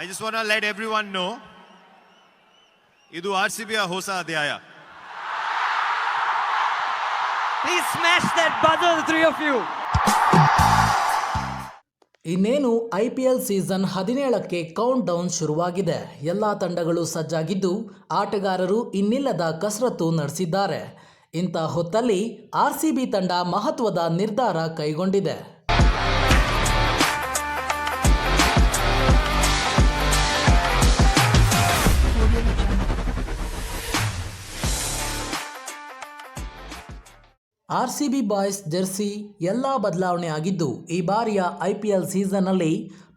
I just want let every one know ಇದು R C ಬಿಯ ಹೊಸ ಅಧ್ಯಾಯ. Please smash that buzzer, the three of you. ಇನ್ನೇನು I P L season ಹದಿನೇಳಕ್ಕೆ countdown ಶುರುವಾಗಿದೆ. ಎಲ್ಲ ತಂಡಗಳು ಸಜ್ಜಾಗಿದ್ದು ಆಟಗಾರರು ಇನ್ನಿಲ್ಲದ ಕಸರತ್ತು ನಡೆಸಿದ್ದಾರೆ. ಇಂಥ ಹೊತ್ತಲ್ಲಿ ಆರ್ ಸಿ ಬಿ ತಂಡ ಮಹತ್ವದ ನಿರ್ಧಾರ ಕೈಗೊಂಡಿದೆ. R C B boys jersey ಎಲ್ಲ ಬದಲಾವಣೆ ಆಗಿದ್ದು, ಈ ಬಾರಿಯ ಐ ಪಿ ಎಲ್ ಸೀಸನ್ನಲ್ಲಿ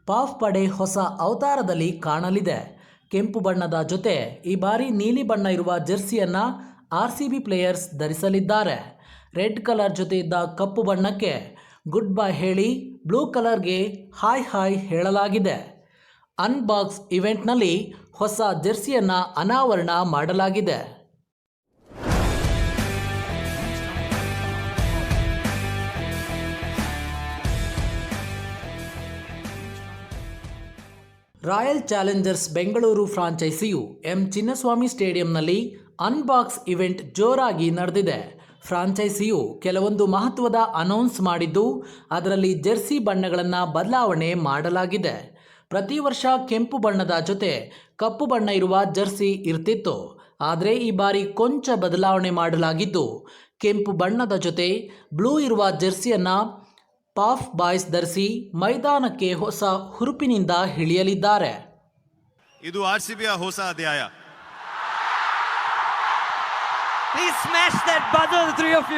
ಪಾಫ್ ಪಡೆ ಹೊಸ ಅವತಾರದಲ್ಲಿ ಕಾಣಲಿದೆ. ಕೆಂಪು ಬಣ್ಣದ ಜೊತೆ ಈ ಬಾರಿ ನೀಲಿ ಬಣ್ಣ ಇರುವ ಜೆರ್ಸಿಯನ್ನು ಆರ್ ಸಿ ಬಿ ಪ್ಲೇಯರ್ಸ್ ಧರಿಸಲಿದ್ದಾರೆ. ರೆಡ್ ಕಲರ್ ಜೊತೆ ಇದ್ದ ಕಪ್ಪು ಬಣ್ಣಕ್ಕೆ ಗುಡ್ ಬೈ ಹೇಳಿ ಬ್ಲೂ ಕಲರ್ಗೆ ಹಾಯ್ ಹಾಯ್ ಹೇಳಲಾಗಿದೆ. ಅನ್ಬಾಕ್ಸ್ ಇವೆಂಟ್ನಲ್ಲಿ ಹೊಸ ಜೆರ್ಸಿಯನ್ನು ಅನಾವರಣ ಮಾಡಲಾಗಿದೆ. ರಾಯಲ್ ಚಾಲೆಂಜರ್ಸ್ ಬೆಂಗಳೂರು ಫ್ರಾಂಚೈಸಿಯು ಎಂ ಚಿನ್ನಸ್ವಾಮಿ ಸ್ಟೇಡಿಯಂನಲ್ಲಿ ಅನ್ಬಾಕ್ಸ್ ಇವೆಂಟ್ ಜೋರಾಗಿ ನಡೆದಿದೆ. ಫ್ರಾಂಚೈಸಿಯು ಕೆಲವೊಂದು ಮಹತ್ವದ ಅನೌನ್ಸ್ ಮಾಡಿದ್ದು, ಅದರಲ್ಲಿ ಜೆರ್ಸಿ ಬಣ್ಣಗಳನ್ನು ಬದಲಾವಣೆ ಮಾಡಲಾಗಿದೆ. ಪ್ರತಿ ವರ್ಷ ಕೆಂಪು ಬಣ್ಣದ ಜೊತೆ ಕಪ್ಪು ಬಣ್ಣ ಇರುವ ಜೆರ್ಸಿ ಇರ್ತಿತ್ತು. ಆದರೆ ಈ ಬಾರಿ ಕೊಂಚ ಬದಲಾವಣೆ ಮಾಡಲಾಗಿದ್ದು, ಕೆಂಪು ಬಣ್ಣದ ಜೊತೆ ಬ್ಲೂ ಇರುವ ಜೆರ್ಸಿಯನ್ನು ಪಾಫ್ ಬಾಯ್ಸ್ ಧರಿಸಿ ಮೈದಾನಕ್ಕೆ ಹೊಸ ಹುರುಪಿನಿಂದ ಇಳಿಯಲಿದ್ದಾರೆ ಇದು ಆರ್ ಸಿ ಬಿಯ ಹೊಸ ಅಧ್ಯಾಯ. Please smash that buzzer, the three of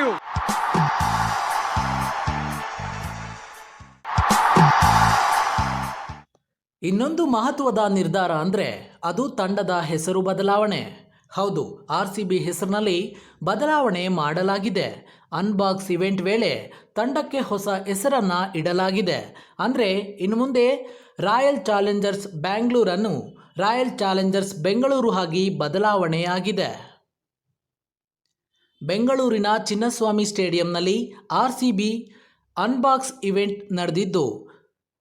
ಇನ್ನೊಂದು ಮಹತ್ವದ ನಿರ್ಧಾರ ಅಂದ್ರೆ ಅದು ತಂಡದ ಹೆಸರು ಬದಲಾವಣೆ. ಹೌದು ಆರ್ ಸಿ ಬಿ ಹೆಸರಿನಲ್ಲಿ ಬದಲಾವಣೆ ಮಾಡಲಾಗಿದೆ. ಅನ್ಬಾಕ್ಸ್ ಇವೆಂಟ್ ವೇಳೆ ತಂಡಕ್ಕೆ ಹೊಸ ಹೆಸರನ್ನು ಇಡಲಾಗಿದೆ. ಅಂದರೆ ಇನ್ನು ಮುಂದೆ ರಾಯಲ್ ಚಾಲೆಂಜರ್ಸ್ ಬ್ಯಾಂಗ್ಳೂರನ್ನು ರಾಯಲ್ ಚಾಲೆಂಜರ್ಸ್ ಬೆಂಗಳೂರು ಆಗಿ ಬದಲಾವಣೆಯಾಗಿದೆ. ಬೆಂಗಳೂರಿನ Chinnaswamy ಸ್ಟೇಡಿಯಂನಲ್ಲಿ R C B unbox event ನಡೆದಿದ್ದು,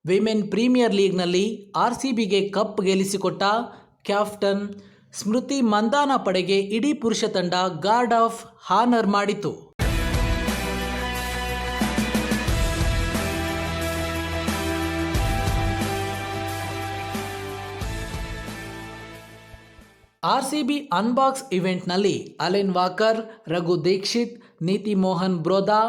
ವಿಮೆನ್ ಪ್ರೀಮಿಯರ್ ಲೀಗ್ನಲ್ಲಿ ಆರ್ ಸಿ ಬಿಗೆ ಕಪ್ ಗೆಲ್ಲಿಸಿಕೊಟ್ಟ ಕ್ಯಾಪ್ಟನ್ ಸ್ಮೃತಿ ಮಂದಾನ ಪಡೆಗೆ ಇಡೀ ಪುರುಷ ತಂಡ ಗಾರ್ಡ್ ಆಫ್ ಹಾನರ್ ಮಾಡಿತು. R unbox ಇವೆಂಟ್ನಲ್ಲಿ Alan Walker, Raghu Dixit, Neeti Mohan Brodha,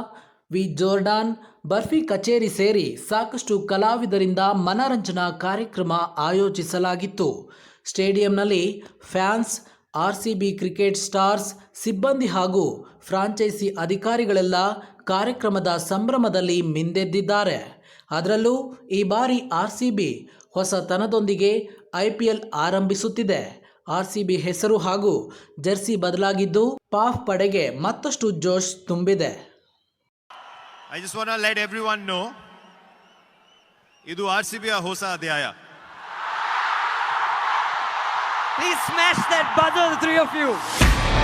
V Jordan, barfi ಕಚೇರಿ ಸೇರಿ ಸಾಕಷ್ಟು ಕಲಾವಿದರಿಂದ ಮನರಂಜನಾ ಕಾರ್ಯಕ್ರಮ ಆಯೋಜಿಸಲಾಗಿತ್ತು. Stadium fans R C B cricket stars, ಸಿಬ್ಬಂದಿ ಹಾಗೂ ಫ್ರಾಂಚೈಸಿ ಅಧಿಕಾರಿಗಳೆಲ್ಲ ಕಾರ್ಯಕ್ರಮದ ಸಂಭ್ರಮದಲ್ಲಿ ಮಿಂದೆದ್ದಿದ್ದಾರೆ. ಅದರಲ್ಲೂ ಈ ಬಾರಿ ಆರ್ ಸಿ ಬಿ ಹೊಸತನದೊಂದಿಗೆ ಐ ಪಿ ಎಲ್ ಆರಂಭಿಸುತ್ತಿದೆ. ಆರ್ ಸಿ ಬಿ ಹೆಸರು ಹಾಗೂ ಜೆರ್ಸಿ ಬದಲಾಗಿದ್ದು, ಪಾಫ್ ಪಡೆಗೆ ಮತ್ತಷ್ಟು ಜೋಶ್ ತುಂಬಿದೆ. ಇದು ಆರ್ ಸಿ ಬಿಯ ಹೊಸ ಅಧ್ಯಾಯ. Please smash that buzzer, the three of you.